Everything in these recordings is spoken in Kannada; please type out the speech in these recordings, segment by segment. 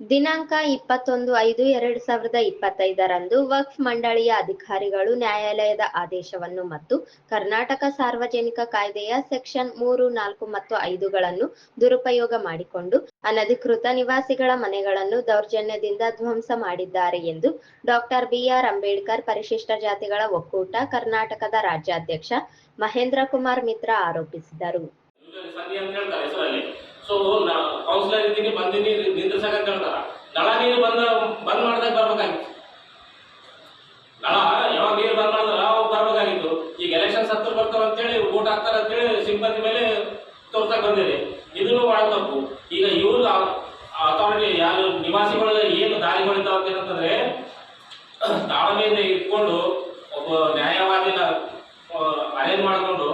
ದಿನಾಂಕ ಇಪ್ಪತ್ತೊಂದು ಐದು ಎರಡ್ ಸಾವಿರದ ಇಪ್ಪತ್ತೈದರಂದು ವಕ್ಫ್ ಮಂಡಳಿಯ ಅಧಿಕಾರಿಗಳು ನ್ಯಾಯಾಲಯದ ಆದೇಶವನ್ನು ಮತ್ತು ಕರ್ನಾಟಕ ಸಾರ್ವಜನಿಕ ಕಾಯ್ದೆಯ ಸೆಕ್ಷನ್ ಮೂರು, ನಾಲ್ಕು ಮತ್ತು ಐದುಗಳನ್ನು ದುರುಪಯೋಗ ಮಾಡಿಕೊಂಡು ಅನಧಿಕೃತ ನಿವಾಸಿಗಳ ಮನೆಗಳನ್ನು ದೌರ್ಜನ್ಯದಿಂದ ಧ್ವಂಸ ಮಾಡಿದ್ದಾರೆ ಎಂದು ಡಾಕ್ಟರ್ ಬಿಆರ್ ಅಂಬೇಡ್ಕರ್, ಪರಿಶಿಷ್ಟ ಜಾತಿಗಳ ಒಕ್ಕೂಟ, ಕರ್ನಾಟಕದ ರಾಜ್ಯಾಧ್ಯಕ್ಷ ಮಹೇಂದ್ರ ಕುಮಾರ್ ಮಿತ್ರ ಆರೋಪಿಸಿದರು. ಸೊ ಕೌನ್ಸಿಲರ್ ಇದ್ದೀನಿ ಬಂದಿನಿ ನಿಂದ್ರಸಕ ಅಂತ ಹೇಳ್ತಾರ ನಳ ನೀರು ಬಂದ, ಬಂದ್ ಮಾಡ್ದಾಗ ಬರ್ಬೇಕಾಗಿತ್ತು. ನಳ, ಯಾವಾಗ ನೀರು ಬಂದ್ ಮಾಡಿದ್ರ, ಅವಾಗ ಬರ್ಬೇಕಾಗಿತ್ತು. ಈಗ ಎಲೆಕ್ಷನ್ಸ್ ಹತ್ರ ಅಂತ ಅಂತೇಳಿ ಓಟ್ ಹಾಕ್ತಾರ ಅಂತೇಳಿ ಸಿಂಪತಿ ಮೇಲೆ ತೋರ್ಸಕ್ ಬಂದಿದೆ ಇದನ್ನು ಭಾಳ ತಪ್ಪು. ಈಗ ಇವ್ರು ಅಥಾರಿಟಿ ಯಾರು ನಿವಾಸಿಗಳ ಏನು ದಾರಿಗಳಿದ್ದಾವೆ ಅಂತಂದ್ರೆ, ತಾಳ್ಮೆಯಿಂದ ಇಟ್ಕೊಂಡು ಒಬ್ಬ ನ್ಯಾಯವಾದಿನ ಅರೇಂಜ್ ಮಾಡಿಕೊಂಡು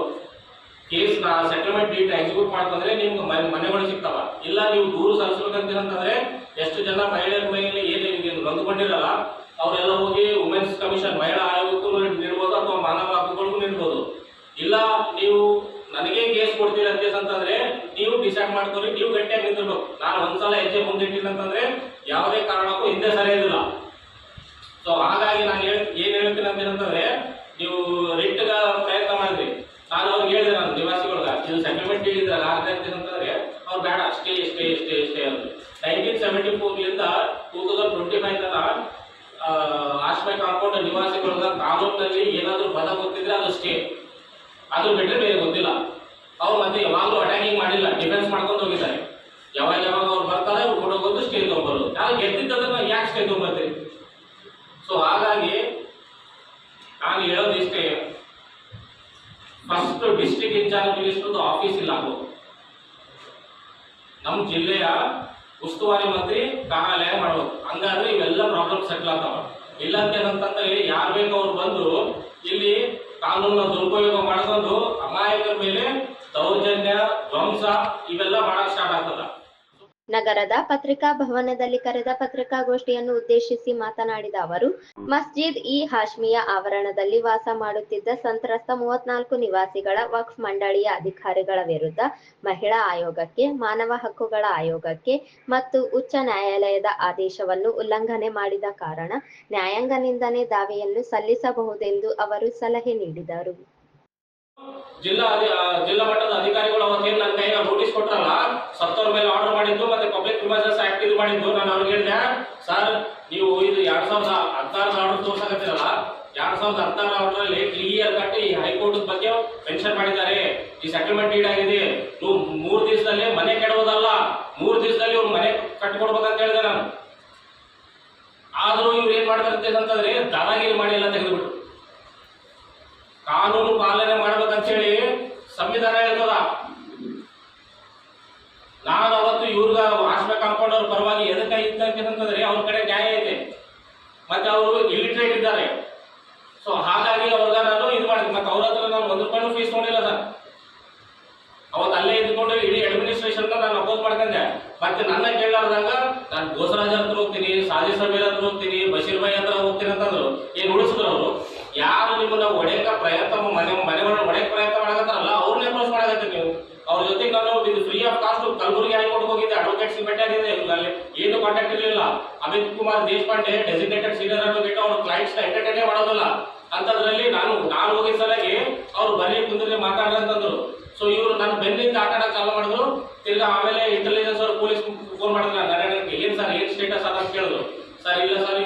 ಕೇಸ್ ನಾ ಸೆಟಲ್ಮೆಂಟ್ ಡೇಟ್ ಎಕ್ಸಿಕ್ಯೂಟ್ ಮಾಡ್ಕೊಂಡ್ರೆ ನಿಮ್ಗೆ ಮನೆ ಮನೆಗಳು ಸಿಗ್ತಾವ. ಇಲ್ಲ ನೀವು ದೂರು ಸಲ್ಲಿಸ್ಬೇಕಂತಂದ್ರೆ ಎಷ್ಟು ಜನ ಮಹಿಳೆಯರ ಮೇಲೆ ಏನು ನಿಮಗೆ ನೊಂದ್ಕೊಂಡಿರಲ್ಲ ಅವರೆಲ್ಲ ಹೋಗಿ ವುಮೆನ್ಸ್ ಕಮಿಷನ್ ಮಹಿಳಾ ಆಯೋಗಕ್ಕೂ ನೀಡ್ಬೋದು ಅಥವಾ ಮಾನವ ಹಕ್ಕುಗಳಿಗೂ ನೀಡ್ಬೋದು. ಇಲ್ಲ ನೀವು ನನಗೆ ಕೇಸ್ ಕೊಡ್ತೀರ ಕೇಸ್ ಅಂತಂದ್ರೆ ನೀವು ಡಿಸೈಡ್ ಮಾಡ್ಕೊಳ್ಳಿ ನೀವು ಗಟ್ಟಿಯಾಗಿ ನಿಂತಿರ್ಬೇಕು. ನಾನು ಒಂದ್ಸಲ ಹೆಜ್ಜೆ ಮುಂದಿಟ್ಟಿಲ್ಲ ಅಂತಂದ್ರೆ ಯಾವುದೇ ಕಾರಣಕ್ಕೂ ಹಿಂದೆ ಸರಿಯೋದಿಲ್ಲ ಸೊ ಹಾಗಾಗಿ ನಾನು ಹೇಳ್ ಏನ್ ಹೇಳ್ತೀನಿ ಅಂತ ಅಂತಂದ್ರೆ ನೀವು ರಿಟ್ಗ ಪ್ರಯತ್ನ ಮಾಡಿದ್ರಿ ನಾನು ಅವ್ರಿಗೆ ಹೇಳಿದೆ ನಾನು ನಿವಾಸಿಗಳ್ಗ ಇದು ಸೆಟಲ್ಮೆಂಟ್ ಹೇಳಿದ್ರಲ್ಲ ಆಗ್ತೈತೆ ಅಂತಂದ್ರೆ ಅವ್ರು ಬೇಡ ಸ್ಟೇ ಸ್ಟೇ ಸ್ಟೇ ಅಂತ ನೈನ್ಟೀನ್ ಸೆವೆಂಟಿ ಫೋರ್ಲಿಂದ ಟೂ ತೌಸಂಡ್ ಟ್ವೆಂಟಿ ಫೈವ್ ತನ ಆಶ್ರಯ ಕಾಂಪೌಂಡ್ ನಿವಾಸಿಗಳ ಕಾನೂನಿನಲ್ಲಿ ಏನಾದರೂ ಪದ ಗೊತ್ತಿದ್ರೆ ಅದು ಸ್ಟೇ ಅದು ಬಿಟ್ಟರೆ ಬೇರೆ ಗೊತ್ತಿಲ್ಲ. ಅವ್ರು ಮತ್ತೆ ಯಾವಾಗಲೂ ಅಟ್ಯಾಕಿಂಗ್ ಮಾಡಿಲ್ಲ ಡಿಫೆನ್ಸ್ ಮಾಡ್ಕೊಂಡು ಹೋಗಿದ್ದಾರೆ. ಯಾವಾಗ ಯಾವಾಗ ಅವ್ರು ಬರ್ತಾರೆ, ಅವ್ರು ಓಡೋಗೋದು ಸ್ಟೇ ಯಾರು ಗೆದ್ದಿದ್ದದನ್ನ ಯಾಕೆ ಸ್ಟೇ ತೊಗೊಂಬರ್ತೀರಿ ಸೊ ಹಾಗಾಗಿ ನಾನು ಹೇಳೋದು ಇಷ್ಟೇ. ಫಸ್ಟ್ ಡಿಸ್ಟ್ರಿಕ್ಟ್ ಇನ್ಚಾರ್ಜ್ ಮಿನಿಸ್ಟರ್ದು ಆಫೀಸ್ ಇಲ್ಲ ಅದು. ನಮ್ಮ ಜಿಲ್ಲೆಯ ಉಸ್ತುವಾರಿ ಮಂತ್ರಿ ಕಾರ್ಯಾಲಯ ಮಾಡೋದು ಹಂಗಾದ್ರೆ ಇವೆಲ್ಲ ಪ್ರಾಬ್ಲಮ್ ಸೆಟ್ಲ್ ಆಗ್ತಾವ. ಇಲ್ಲ ಅಂತಂದ್ರೆ ಯಾರು ಬೇಕು ಅವ್ರು ಬಂದು ಇಲ್ಲಿ ಕಾನೂನ ದುರುಪಯೋಗ ಮಾಡ್ಕೊಂಡು ಅಮಾಯಕರ ಮೇಲೆ ದೌರ್ಜನ್ಯ, ಧ್ವಂಸ ಇವೆಲ್ಲ ನಗರದ ಪತ್ರಿಕಾ ಭವನದಲ್ಲಿ ಕರೆದ ಪತ್ರಿಕಾಗೋಷ್ಠಿಯನ್ನು ಉದ್ದೇಶಿಸಿ ಮಾತನಾಡಿದ ಅವರು, ಮಸ್ಜಿದ್ ಇ ಹಾಶ್ಮಿಯ ಆವರಣದಲ್ಲಿ ವಾಸ ಮಾಡುತ್ತಿದ್ದ ಸಂತ್ರಸ್ತ ಮೂವತ್ನಾಲ್ಕು ನಿವಾಸಿಗಳ ವಕ್ಫ್ ಮಂಡಳಿಯ ಅಧಿಕಾರಿಗಳ ವಿರುದ್ಧ ಮಹಿಳಾ ಆಯೋಗಕ್ಕೆ, ಮಾನವ ಹಕ್ಕುಗಳ ಆಯೋಗಕ್ಕೆ ಮತ್ತು ಉಚ್ಚ ನ್ಯಾಯಾಲಯದ ಆದೇಶವನ್ನು ಉಲ್ಲಂಘನೆ ಮಾಡಿದ ಕಾರಣ ನ್ಯಾಯಾಂಗ ನಿಂದನೆ ದಾವೆಯನ್ನು ಸಲ್ಲಿಸಬಹುದೆಂದು ಅವರು ಸಲಹೆ ನೀಡಿದರು. ಜಿಲ್ಲಾ ಜಿಲ್ಲಾ ಮಟ್ಟದ ಅಧಿಕಾರಿಗಳು ಅವತ್ತೇನು ನನ್ನ ಕೈಗೆ ನೋಟಿಸ್ ಕೊಟ್ರಲ್ಲ, ಸತ್ತವ್ರ ಮೇಲೆ ಆರ್ಡರ್ ಮಾಡಿದ್ದು ಮತ್ತೆ ಪಬ್ಲಿಕ್ ಪ್ರಿಮೈಸಸ್ ಆಕ್ಟ್ ಇದು ಮಾಡಿದ್ದು, ನಾನು ಅವ್ರಿಗೆ ಹೇಳಿದೆ ಸರ್ ನೀವು ಇದು ಎರಡ್ ಸಾವಿರದ ಹದಿನಾರು ಆರ್ಡರ್ ತೋರ್ಸಕತ್ತಿರಲ್ಲ, ಎರಡ್ ಸಾವಿರದ ಹದಿನಾರು ಆರ್ಡರ್ ಅಲ್ಲಿ ಕ್ಲಿಯರ್ ಕಟ್ಟಿ ಈ ಹೈಕೋರ್ಟ್ ಬಗ್ಗೆ ಮೆನ್ಷನ್ ಮಾಡಿದ್ದಾರೆ. ಈ ಸೆಟಲ್ಮೆಂಟ್ ಡೀಡ್ ಆಗಿದೆ. ನೀವು ಮೂರ್ ದಿವಸದಲ್ಲಿ ಮನೆ ಕೆಡೋದಲ್ಲ, ಮೂರ್ ದಿವಸದಲ್ಲಿ ಇವ್ರು ಮನೆ ಕಟ್ಕೊಡ್ಬೇಕಂತ ಹೇಳಿದೆ ನಾನು. ಆದ್ರೂ ಇವ್ರು ಏನ್ ಮಾಡ್ತಾರೆ ಅಂತಂದ್ರೆ, ದಾದಾಗಿರಿ ಮಾಡಿಲ್ಲ ತೆಗೆದುಬಿಟ್ಟು ಕಾನೂನು ಪಾಲನೆ ಮಾಡ್ಬೇಕಂತೇಳಿ ಸಂವಿಧಾನ ಹೇಳ್ತದ. ನಾನು ಅವತ್ತು ಇವ್ರಿಗ ಆಶ್ರಯ ಕಾಂಪೌಂಡ್ ಅವ್ರ ಪರವಾಗಿ ಎದಕ್ಕೆ ಇದ್ದಂತಂದ್ರೆ ಅವ್ರ ಕಡೆ ನ್ಯಾಯ ಐತೆ. ಮತ್ತೆ ಅವರು ಇಲಿಟ್ರೇಟ್ ಇದ್ದಾರೆ. ಸೊ ಹಾಗಾಗಿ ಅವ್ರಿಗೆ ನಾನು ಇದು ಮಾಡಿದೆ. ಮತ್ತೆ ಅವ್ರ ಹತ್ರ ನಾನು ಒಂದು ರೂಪಾಯಿ ಫೀಸ್ ನೋಡಿಲ್ಲ ಸರ್. ಅವತ್ತು ಅಲ್ಲೇ ಇದ್ಕೊಂಡು ಇಡೀ ಅಡ್ಮಿನಿಸ್ಟ್ರೇಷನ್ ನಾನು ಅಪೋಸ್ ಮಾಡ್ಕೊಂಡೆ. ಮತ್ತೆ ನನ್ನ ಕೇಳಾರ್ದಾಗ ನಾನು ಗೋಸರಾಜ್ ಹತ್ರ ಹೋಗ್ತೀನಿ ಸಾಜಿ ಸಮೀರ್ ಹತ್ರ ಹೋಗ್ತೀನಿ, ಬಶೀರ್ ಭಾಯಿ ಹತ್ರ ಹೋಗ್ತೀನಿ ಅಂತಂದ್ರು. ಏನ್ ಉಳಿಸಿದ್ರು ಅವರು? ಯಾರು ನಿಮ್ಮನ್ನ ಒಡೆಯಕ ಪ್ರಯತ್ನ, ಮನೆ ಮನೆಗಳನ್ನ ಒಡೆಯಕ್ ಪ್ರಯತ್ನ ಮಾಡಕತ್ತಾರಲ್ಲ, ಅವ್ರನ್ನೇ ಅಪ್ರೋಚ್ ಮಾಡಕತ್ತೀವಿ ನೀವು. ಅವ್ರ ಜೊತೆ ನಾನು free of cost Kalaburagi high court ಹೋಗಿದ್ದೆ ಅಡ್ವೊಕೇಟ್ಸ್ ಭೇಟಿ ಆಗಿದೆ ಅಲ್ಲಿ ಏನು ಕಾಂಟ್ಯಾಕ್ಟ್ ಇರಲಿಲ್ಲ. Amit Kumar Deshpande designated senior advocate ಅವ್ರ ಕ್ಲೈಂಟ್ಸ್ ಎಂಟರ್ಟೈನೇ ಮಾಡೋದಲ್ಲ. ಅಂತದ್ರಲ್ಲಿ ನಾನು ನಾನು ಹೋಗಿದ ಸಲಗೆ ಅವ್ರು ಬರೀ ಕುಂದ್ರೆ ಮಾತಾಡಂತಂದ್ರು ಸೊ ಇವರು ನನ್ನ ಬೆನ್ನಿಂದ ಆಟ ಚಾಲು ಮಾಡಿದ್ರು. ತಿರ್ಗಾ ಆಮೇಲೆ ಇಂಟೆಲಿಜೆನ್ಸ್ ಅವ್ರು ಪೊಲೀಸ್ ಫೋನ್ ಮಾಡಿದ್ರು ನಾರಾಯಣಕ್ಕೆ ಏನ್ ಸರ್ ಏನ್ ಸ್ಟೇಟಸ್ ಅಂತ ಕೇಳಿದ್ರು. ಸರ್, ಇಲ್ಲ ಸರ್